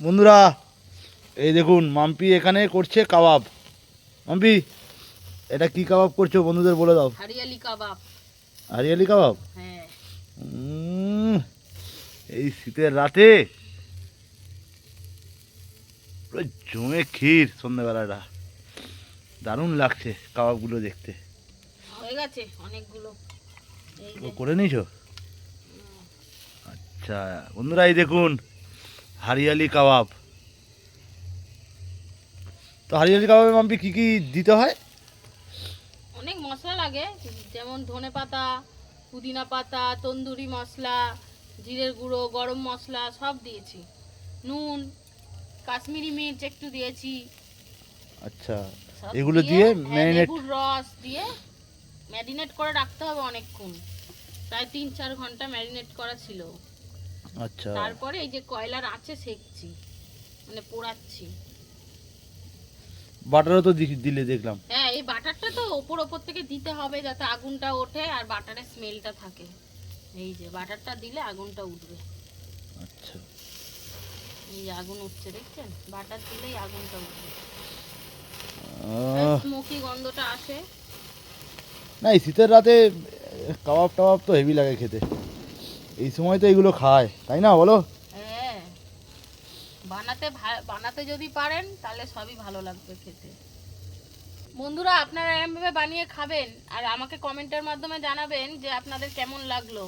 বন্ধুরা এই দেখুন মাম্পি এখানে করছে কাবাব। মাম্পি এটা কি কাবাব করছ? বন্ধুদের বলে দাও। হারিয়ালি কাবাব। হারিয়ালি কাবাব? হ্যাঁ। এই শীতের রাতে পুরো জমে ক্ষীর সন্ধ্যেবেলাটা। দারুণ লাগছে কাবাবগুলো দেখতে। হয়ে গেছে অনেকগুলো। করে নিয়েছো? আচ্ছা বন্ধুরা এই দেখুন হারিয়ালি কাবাব। তো হারিয়ালি কাবাবে মাম্পি কি কি দিতে হয়? অনেক মশলা লাগে যেমন ধনে পাতা পুদিনা পাতা তন্দুরি মশলা জিরের গুঁড়ো গরম মশলা সব দিয়েছি। নুন কাশ্মীরি মির্চ একটু দিয়েছি। আচ্ছা এগুলো দিয়ে লেবুর রস দিয়ে ম্যারিনেট করে রাখতে হবে অনেকক্ষণ। প্রায় তিন চার ঘণ্টা ম্যারিনেট করা ছিল। আচ্ছা। তারপরে এই যে কয়লার আছে সেকছি মানে পোড়াচ্ছি। বাটারও তো দিলে দেখলাম। হ্যাঁ এই বাটারটা তো ওপর ওপর থেকে দিতে হবে যাতে আগুনটা ওঠে আর বাটারের স্মেলটা থাকে। এই যে বাটারটা দিলে আগুনটা উঠবে। আচ্ছা। এই আগুন উঠছে দেখছেন? বাটার দিলেই আগুনটা উঠবে। স্মোকি গন্ধটা আসে। না শীতের রাতে কাবাব টাবাব তো হেভি লাগে খেতে। এই সময় তো এগুলো খায়, তাই না বলো? হ্যাঁ বানাতে বানাতে যদি পারেন, তাহলে সবই ভালো লাগবে খেতে। বন্ধুরা, আপনারা এরমভাবে বানিয়ে খাবেন, আর আমাকে কমেন্টের মাধ্যমে জানাবেন যে আপনাদের কেমন লাগল।